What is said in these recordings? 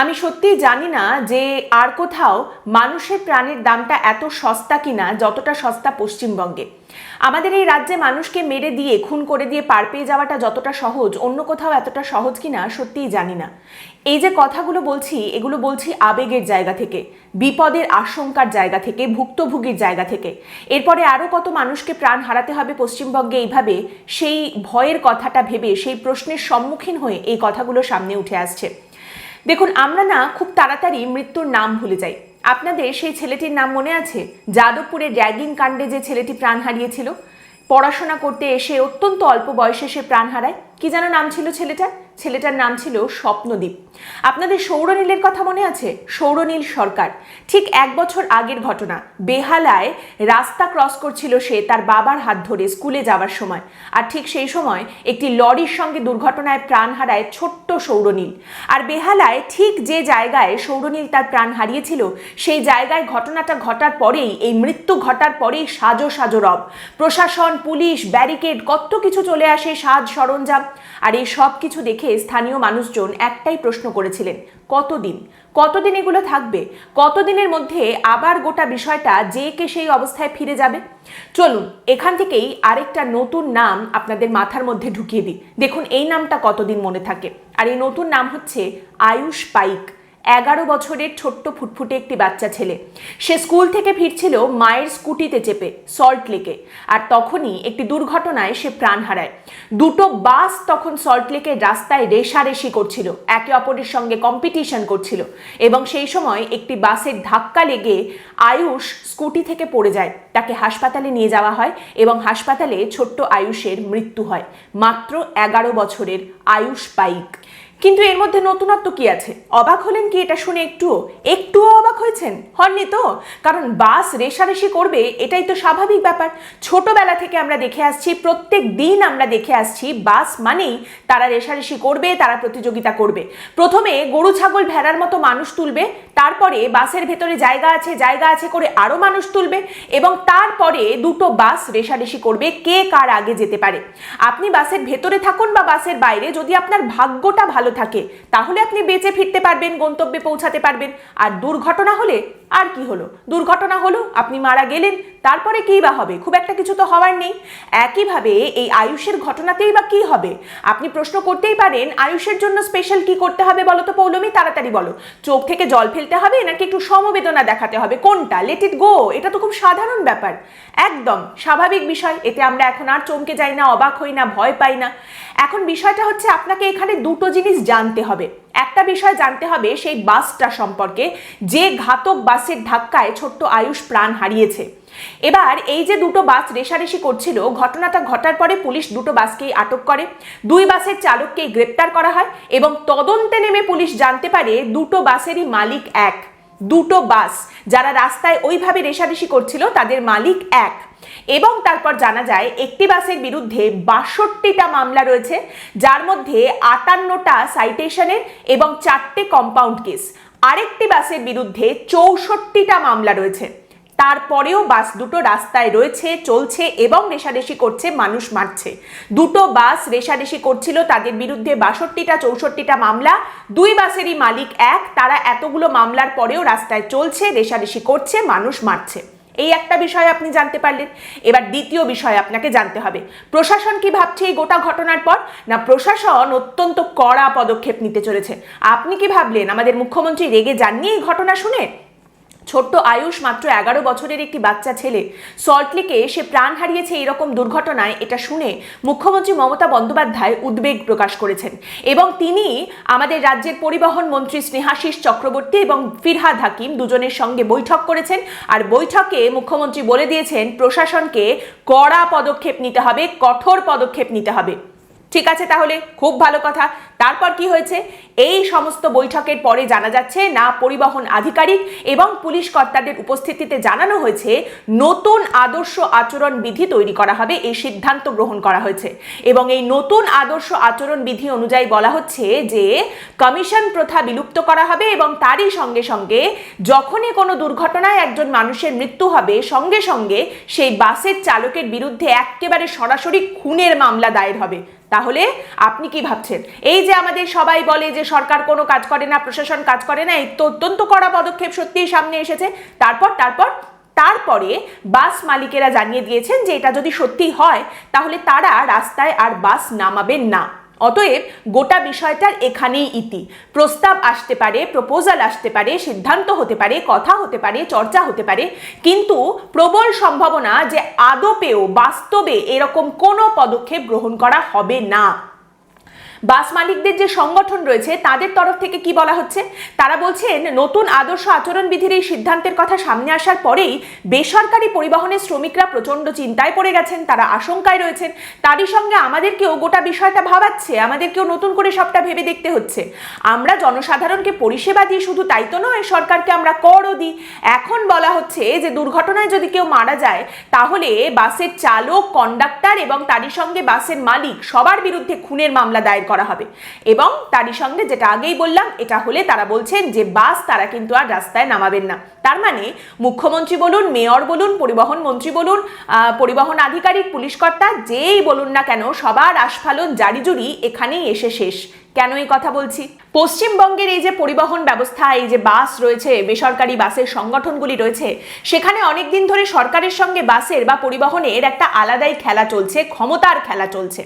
আমি সত্যিই জানি না যে আর কোথাও মানুষের প্রাণের দামটা এত সস্তা কিনা, যতটা সস্তা পশ্চিমবঙ্গে। আমাদের এই রাজ্যে মানুষকে মেরে দিয়ে, খুন করে দিয়ে পার পেয়ে যাওয়াটা যতটা সহজ, অন্য কোথাও এতটা সহজ কিনা সত্যিই জানি না। এই যে কথাগুলো বলছি, এগুলো বলছি আবেগের জায়গা থেকে, বিপদের আশঙ্কার জায়গা থেকে, ভুক্তভোগীর জায়গা থেকে। এরপরে আরও কত মানুষকে প্রাণ হারাতে হবে পশ্চিমবঙ্গে এইভাবে, সেই ভয়ের কথাটা ভেবে, সেই প্রশ্নের সম্মুখীন হয়ে এই কথাগুলো সামনে উঠে আসছে। দেখুন, আমরা না খুব তাড়াতাড়ি মৃত্যুর নাম ভুলে যাই। আপনাদের সেই ছেলেটির নাম মনে আছে? যাদবপুরের র্যাগিং কাণ্ডে যে ছেলেটি প্রাণ হারিয়েছিল? পড়াশোনা করতে এসে অত্যন্ত অল্প বয়সে সে প্রাণ হারায়। কি যেন নাম ছিল ছেলেটার? ছেলেটার নাম ছিল স্বপ্নদীপ। আপনাদের সৌরনীলের কথা মনে আছে? সৌরনীল সরকার। ঠিক এক বছর আগের ঘটনা। বেহালায় রাস্তা ক্রস করছিল সে তার বাবার হাত ধরে স্কুলে যাওয়ার সময়। আর ঠিক সেই সময় একটি লরির সঙ্গে দুর্ঘটনায় প্রাণ হারায় ছোট্ট সৌরনীল। আর বেহালায় ঠিক যে জায়গায় সৌরনীল তার প্রাণ হারিয়েছিল, সেই জায়গায় ঘটনাটা ঘটার পরেই, এই মৃত্যু ঘটার পরেই সাজো সাজো রব। প্রশাসন, পুলিশ, ব্যারিকেড, কত কিছু চলে আসে সাজ সরঞ্জাম। আর এই সব কিছু দেখে স্থানীয় মানুষজন একটাই প্রশ্ন করেছিলেন, কতদিন? কতদিন এগুলো থাকবে? কতদিনের মধ্যে আবার গোটা বিষয়টা যে কে সেই অবস্থায় ফিরে যাবে? চলুন, এখান থেকেই আরেকটা নতুন নাম আপনাদের মাথার মধ্যে ঢুকিয়ে দিই। দেখুন, এই নামটা কতদিন মনে থাকে? আর এই নতুন নাম হচ্ছে আয়ুষ পাইক। এগারো বছরের ছোট্ট ফুটফুটে একটি বাচ্চা ছেলে। সে স্কুল থেকে ফিরছিল মায়ের স্কুটিতে চেপে, সল্ট লেকে। আর তখনই একটি দুর্ঘটনায় সে প্রাণ হারায়। দুটো বাস তখন সল্ট লেকের রাস্তায় রেশারেশি করছিল, একে অপরের সঙ্গে কম্পিটিশন করছিল এবং সেই সময় একটি বাসের ধাক্কা লেগে আয়ুষ স্কুটি থেকে পড়ে যায়। তাকে হাসপাতালে নিয়ে যাওয়া হয় এবং হাসপাতালে ছোট্ট আয়ুষের মৃত্যু হয়। মাত্র এগারো বছরের আয়ুষ পাইক। কিন্তু এর মধ্যে নতুনত্ব কি আছে? অবাক হলেন কি এটা শুনে একটুও? একটুও অবাক হয়েছেন? হননি তো? কারণ বাস রেশারেশি করবে এটাই তো স্বাভাবিক ব্যাপার। ছোটবেলা থেকে আমরা দেখে আসছি, প্রত্যেক দিন আমরা দেখে আসছি, বাস মানেই তারা রেশারেশি করবে, তারা প্রতিযোগিতা করবে। প্রথমে গরু, ছাগল, ভেড়ার মতো মানুষ তুলবে, তারপরে বাসের ভেতরে জায়গা আছে জায়গা আছে করে আরও মানুষ তুলবে এবং তারপরে দুটো বাস রেশারেশি করবে, কে কার আগে যেতে পারে। আপনি বাসের ভেতরে থাকুন বা বাসের বাইরে, যদি আপনার ভাগ্যটা ভালো থাকে। তাহলে আপনি বেঁচে ফিরতে পারবেন, গন্তব্যে পৌঁছাতে পারবেন। আর দুর্ঘটনা হলে আর কি হলো? দুর্ঘটনা হলো আপনি মারা গেলেন, তারপরে কী বা হবে? খুব একটা কিছু তো হওয়ার নেই। একইভাবে এই আয়ুষের ঘটনাতেই বা কি হবে? আপনি প্রশ্ন করতেই পারেন, আয়ুষের জন্য স্পেশাল কি করতে হবে বলো তো পৌলমী? তাড়াতাড়ি বলো। চোখ থেকে জল ফেলতে হবে, নাকি একটু সমবেদনা দেখাতে হবে? কোনটা? লেট ইট গো এটা তো খুব সাধারণ ব্যাপার। একদম স্বাভাবিক বিষয়। এতে আমরা এখন আর চমকে যাই না, অবাক হই না, ভয় পাই না। এখন বিষয়টা হচ্ছে আপনাকে এখানে দুটো জিনিস জানতে হবে। একটা বিষয় জানতে হবে, সেই বাসটা সম্পর্কে। যে ঘাতক বাসের ধাক্কায় ছোট্ট আয়ুষ প্রাণ হারিয়েছে। এবার এই যে দুটো বাস রেশারেশি করছিল, ঘটনাটা ঘটার পরে পুলিশ দুটো বাসকেই আটক করে। দুই বাসের চালককেই গ্রেপ্তার করা হয় এবং তদন্তে নেমে পুলিশ জানতে পারে দুটো বাসেরই মালিক এক। দুটো বাস যারা রাস্তায় ওইভাবে রেশারেশি করছিল, তাদের মালিক এক। এবং তারপর জানা যায়, একটি বাসের বিরুদ্ধে বাষট্টিটা মামলা রয়েছে, যার মধ্যে আটান্নটা সাইটেশনের এবং চারটে কম্পাউন্ড কেস আরেকটি বাসের বিরুদ্ধে চৌষট্টিটা মামলা রয়েছে। তারপরেও বাস দুটো রাস্তায় রয়েছে, চলছে এবং রেশারেশি করছে, মানুষ মারছে। দুটো বাস রেশারেশি করছিল, তাদের বিরুদ্ধে বাষট্টিটা, চৌষট্টিটা মামলা। দুই বাসেরই মালিক এক, তারা এতগুলো মামলার পরেও রাস্তায় চলছে রেশারেশি করছে, মানুষ মারছে। এই একটা বিষয় আপনি জানতে পারলেন। এবার দ্বিতীয় বিষয় আপনাকে জানতে হবে। প্রশাসন কি ভাবছে এই গোটা ঘটনার পর? না, প্রশাসন অত্যন্ত কড়া পদক্ষেপ নিতে চলেছে। আপনি কি ভাবলেন? আমাদের মুখ্যমন্ত্রী রেগে যাননি এই ঘটনা শুনে? ছোট্ট আয়ুষ মাত্র এগারো বছরের একটি বাচ্চা ছেলে। সল্টলেকে সে প্রাণ হারিয়েছে এরকম দুর্ঘটনায়, এটা শুনে মুখ্যমন্ত্রী মমতা বন্দ্যোপাধ্যায় উদ্বেগ প্রকাশ করেছেন। এবং তিনি আমাদের রাজ্যের পরিবহন মন্ত্রী স্নেহাশিস চক্রবর্তী এবং ফিরহাদ হাকিম দুজনের সঙ্গে বৈঠক করেছেন। আর বৈঠকে মুখ্যমন্ত্রী বলে দিয়েছেন, প্রশাসনকে কড়া পদক্ষেপ নিতে হবে, কঠোর পদক্ষেপ নিতে হবে। ঠিক আছে তাহলে, খুব ভালো কথা। তারপর কি হয়েছে? এই সমস্ত বৈঠকের পরে জানা যাচ্ছে, না পরিবহন আধিকারিক এবং পুলিশ কর্তাদের উপস্থিতিতে জানানো হয়েছে, নতুন আদর্শ আচরণ বিধি তৈরি করা হবে, এই সিদ্ধান্ত গ্রহণ করা হয়েছে। এবং এই নতুন আদর্শ আচরণ বিধি অনুযায়ী বলা হচ্ছে যে, কমিশন প্রথা বিলুপ্ত করা হবে এবং তারই সঙ্গে সঙ্গে যখনই কোনো দুর্ঘটনায় একজন মানুষের মৃত্যু হবে, সঙ্গে সঙ্গে সেই বাসের চালকের বিরুদ্ধে একেবারে সরাসরি খুনের মামলা দায়ের হবে। তাহলে আপনি কি ভাবছেন? এই যে আমাদের সবাই বলে যে সরকার কোনো কাজ করে না, প্রশাসন কাজ করে না, এই তো অত্যন্ত কড়া পদক্ষেপ সত্যিই সামনে এসেছে। তারপর তারপর, তারপরে বাস মালিকেরা জানিয়ে দিয়েছেন যে এটা যদি সত্যি হয়, তাহলে তারা রাস্তায় আর বাস নামাবেন না। অতএব গোটা বিষয়টার এখানেই ইতি। প্রস্তাব আসতে পারে প্রপোজাল আসতে পারে, সিদ্ধান্ত হতে পারে, কথা হতে পারে, চর্চা হতে পারে, কিন্তু প্রবল সম্ভাবনা যে আদপেও বাস্তবে এরকম কোনো পদক্ষেপ গ্রহণ করা হবে না। বাস মালিকদের যে সংগঠন রয়েছে, তাদের তরফ থেকে কি বলা হচ্ছে? তারা বলছেন, নতুন আদর্শ আচরণবিধির এই সিদ্ধান্তের কথা সামনে আসার পরেই বেসরকারি পরিবহনের শ্রমিকরা প্রচণ্ড চিন্তায় পড়ে গেছেন, তারা আশঙ্কায় রয়েছেন। তারই সঙ্গে আমাদেরকেও গোটা বিষয়টা ভাবাচ্ছে, আমাদেরকেও নতুন করে সবটা ভেবে দেখতে হচ্ছে। আমরা জনসাধারণকে পরিষেবা দিই, শুধু তাই তো নয়, সরকারকে আমরা করও দিই। এখন বলা হচ্ছে যে, দুর্ঘটনায় যদি কেউ মারা যায়, তাহলে বাসের চালক, কন্ডাক্টর এবং তারই সঙ্গে বাসের মালিক সবার বিরুদ্ধে খুনের মামলা দায়ের করা হবে। এবং তারই সঙ্গে যেটা আগেই বললাম, এটা হলে তারা বলছেন যে বাস তারা কিন্তু আর রাস্তায় নামাবেন না। তার মানে মুখ্যমন্ত্রী বলুন, মেয়র বলুন, পরিবহন মন্ত্রী বলুন পরিবহন আধিকারিক, পুলিশ কর্তা, যেই বলুন না কেন, সবার আস্ফালন জারিজুরি এখানেই এসে শেষ। কেন এই কথা বলছি? পশ্চিমবঙ্গের এই যে পরিবহন ব্যবস্থা, এই যে বাস রয়েছে, বেসরকারি বাসের সংগঠনগুলি রয়েছে, সেখানে অনেক দিন ধরে সরকারের সঙ্গে বাসের বা পরিবহনের একটা আলাদাই খেলা চলছে, ক্ষমতার খেলা চলছে।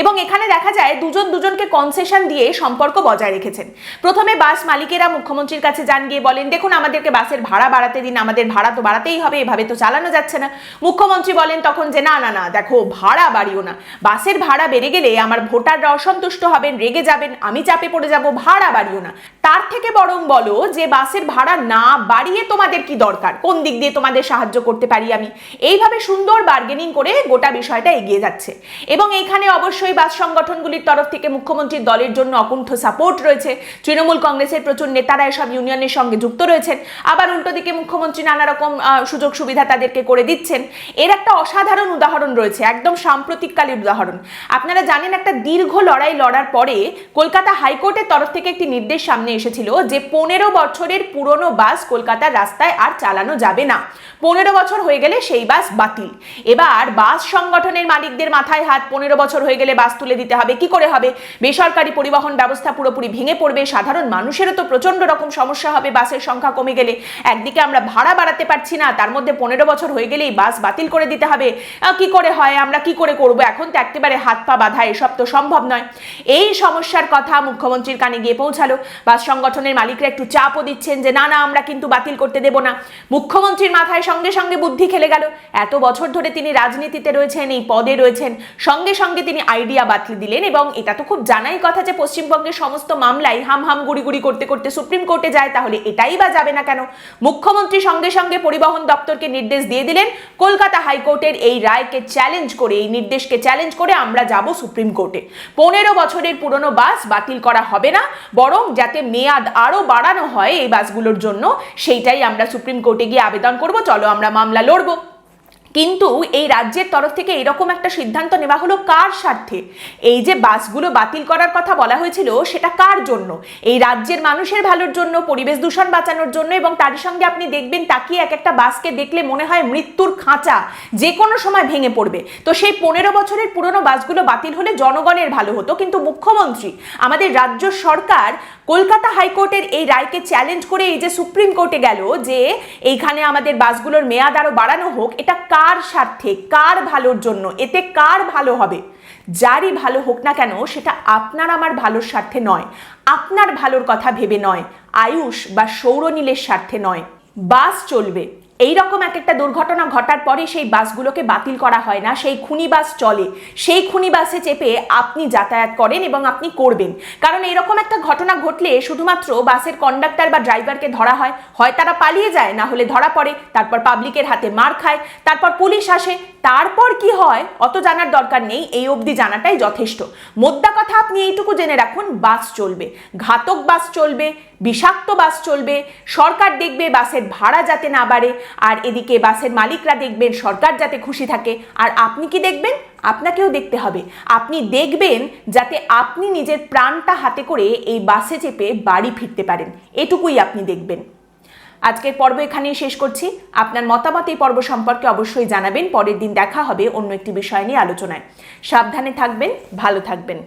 এবং এখানে দেখা যায় দুজন দুজনকে কনসেশন দিয়ে সম্পর্ক বজায় রেখেছেন। প্রথমে বাস মালিকেরা মুখ্যমন্ত্রীর কাছে যান গিয়ে বলেন, দেখুন, আমাদেরকে বাসের ভাড়া বাড়াতে দিন, আমাদের ভাড়া তো বাড়াতেই হবে, এভাবে তো চালানো যাচ্ছে না। মুখ্যমন্ত্রী বলেন তখন যে, না না না, দেখো, ভাড়া বাড়িও না। বাসের ভাড়া বেড়ে গেলে আমার ভোটাররা অসন্তুষ্ট হবেন, রেগে যাবেন আমি চাপে পড়ে যাব, ভাড়া বাড়িও না। তার থেকে বরং বলো যে, বাসের ভাড়া না বাড়িয়ে তোমাদের কি দরকার? কোন দিক দিয়ে তোমাদের সাহায্য করতে পারি আমি? এইভাবে সুন্দর বার্গেনিং করে গোটা বিষয়টা এগিয়ে যাচ্ছে। এবং এখানে অবশ্যই বাস সংগঠনগুলির তরফ থেকে মুখ্যমন্ত্রীর দলের জন্য অকুণ্ঠ সাপোর্ট রয়েছে। তৃণমূল কংগ্রেসের প্রচুর নেতারা এসব ইউনিয়নের সঙ্গে যুক্ত রয়েছেন। আবার উল্টো দিকে মুখ্যমন্ত্রী নানা রকম সুযোগ সুবিধা তাদেরকে করে দিচ্ছেন। এর একটা অসাধারণ উদাহরণ রয়েছে, একদম সাম্প্রতিককালের উদাহরণ। আপনারা জানেন, একটা দীর্ঘ লড়াই লড়ার পরে কলকাতা হাইকোর্টের তরফ থেকে একটি নির্দেশ সামনে এসেছিল যে পনেরো বছরের পুরনো বাস কলকাতার রাস্তায় আর চালানো যাবে না। পনেরো বছর হয়ে গেলে সেই বাস বাতিল। এবার বাস সংগঠনের মালিকদের মাথায় হাত, পনেরো বছর হয়ে গেলে বাস তুলে দিতে হবে। কি করে হবে? বেসরকারি পরিবহন ব্যবস্থা পুরোপুরি ভেঙে পড়বে। সাধারণ মানুষেরও তো প্রচণ্ড রকম সমস্যা হবে। বাসের সংখ্যা কমে গেলে একদিকে আমরা ভাড়া বাড়াতে পারছি না, তার মধ্যে পনেরো বছর হয়ে গেলেই বাস বাতিল করে দিতে হবে। কি করে হয়? আমরা কি করে করব? এখন তো একেবারে হাত পা বাঁধা, এসব তো সম্ভব নয়। এই সমস্যার কথা মুখ্যমন্ত্রীর কানে গিয়ে পৌঁছালো। বাস সংগঠনের মালিকরা একটু চাপও দিচ্ছেন যে, না না, আমরা কিন্তু বাতিল করতে দেব না। মুখ্যমন্ত্রীর মাথায় সঙ্গে সঙ্গে বুদ্ধি খেলে গেল। এত বছর ধরে তিনি রাজনীতিতে রয়েছেন, এই পদে রয়েছেন। সঙ্গে সঙ্গে তিনি আইডিয়া বাতিল দিলেন এবং এটা তো খুব জানাই কথা যে, পশ্চিমবঙ্গের সমস্ত মামলাই হাম হাম গুড়ি করতে করতে সুপ্রিম কোর্টে যায়, তাহলে এটাই বা যাবে না কেন? মুখ্যমন্ত্রী সঙ্গে সঙ্গে পরিবহন দপ্তরকে নির্দেশ দিয়ে দিলেন, কলকাতা হাইকোর্টের এই রায়কে চ্যালেঞ্জ করে, এই নির্দেশকে চ্যালেঞ্জ করে আমরা যাব সুপ্রিম কোর্টে। পনেরো বছরের পুরনো বাস বাতিল করা হবে না, বরং যাতে মেয়াদ আরও বাড়ানো হয় এই বাসগুলোর জন্য, সেইটাই আমরা সুপ্রিম কোর্টে গিয়ে আবেদন করব। চলো আমরা মামলা লড়বো। কিন্তু এই রাজ্যের তরফ থেকে এরকম একটা সিদ্ধান্ত নেওয়া হলো কার স্বার্থে? এই যে বাসগুলো বাতিল করার কথা বলা হয়েছিল, সেটা কার জন্য? এই রাজ্যের মানুষের ভালোর জন্য, পরিবেশ দূষণ বাঁচানোর জন্য এবং তার সঙ্গে আপনি দেখবেন তাকিয়ে এক একটা বাসকে দেখলে মনে হয় মৃত্যুর খাঁচা যে কোনো সময় ভেঙে পড়বে। তো সেই পনেরো বছরের পুরনো বাসগুলো বাতিল হলে জনগণের ভালো হতো। কিন্তু মুখ্যমন্ত্রী, আমাদের রাজ্য সরকার কলকাতা হাইকোর্টের এই রায়কে চ্যালেঞ্জ করে এই যে সুপ্রিম কোর্টে গেল যে এইখানে আমাদের বাসগুলোর মেয়াদ আরও বাড়ানো হোক, এটা কার স্বার্থে? কার ভালোর জন্য? এতে কার ভালো হবে? যারই ভালো হোক না কেন, সেটা আপনার আমার ভালোর স্বার্থে নয়। আপনার ভালোর কথা ভেবে নয়। আয়ুষ বা সৌরনীলের স্বার্থে নয়। বাস চলবে। এই রকম এক একটা দুর্ঘটনা ঘটার পরে সেই বাসগুলোকে বাতিল করা হয় না, সেই খুনি বাস চলে। সেই খুনি বাসে চেপে আপনি যাতায়াত করেন এবং আপনি করবেন। কারণ এরকম একটা ঘটনা ঘটলে শুধুমাত্র বাসের কন্ডাক্টর বা ড্রাইভারকে ধরা হয় হয় তারা পালিয়ে যায়, না হলে ধরা পড়ে, তারপর পাবলিকের হাতে মার খায়, তারপর পুলিশ আসে তারপর কি হয়? অত জানার দরকার নেই, এই অবধি জানাটাই যথেষ্ট। মোদ্দা কথা আপনি এইটুকু জেনে রাখুন, বাস চলবে। ঘাতক বাস চলবে, বিষাক্ত বাস চলবে, সরকার দেখবে বাসের ভাড়া যাতে না বাড়ে, আর এদিকে বাসের মালিকরা দেখবেন সরকার যাতে খুশি থাকে। আর আপনি কি দেখবেন? আপনাকেও দেখতে হবে। আপনি দেখবেন যাতে আপনি নিজের প্রাণটা হাতে করে এই বাসে চেপে বাড়ি ফিরতে পারেন। এটুকুই আপনি দেখবেন। আজকের পর্ব এখানেই শেষ করছি। আপনার মতামত এই পর্ব সম্পর্কে অবশ্যই জানাবেন। পরের দিন দেখা হবে অন্য একটি বিষয় নিয়ে আলোচনায়। সাবধানে থাকবেন, ভালো থাকবেন।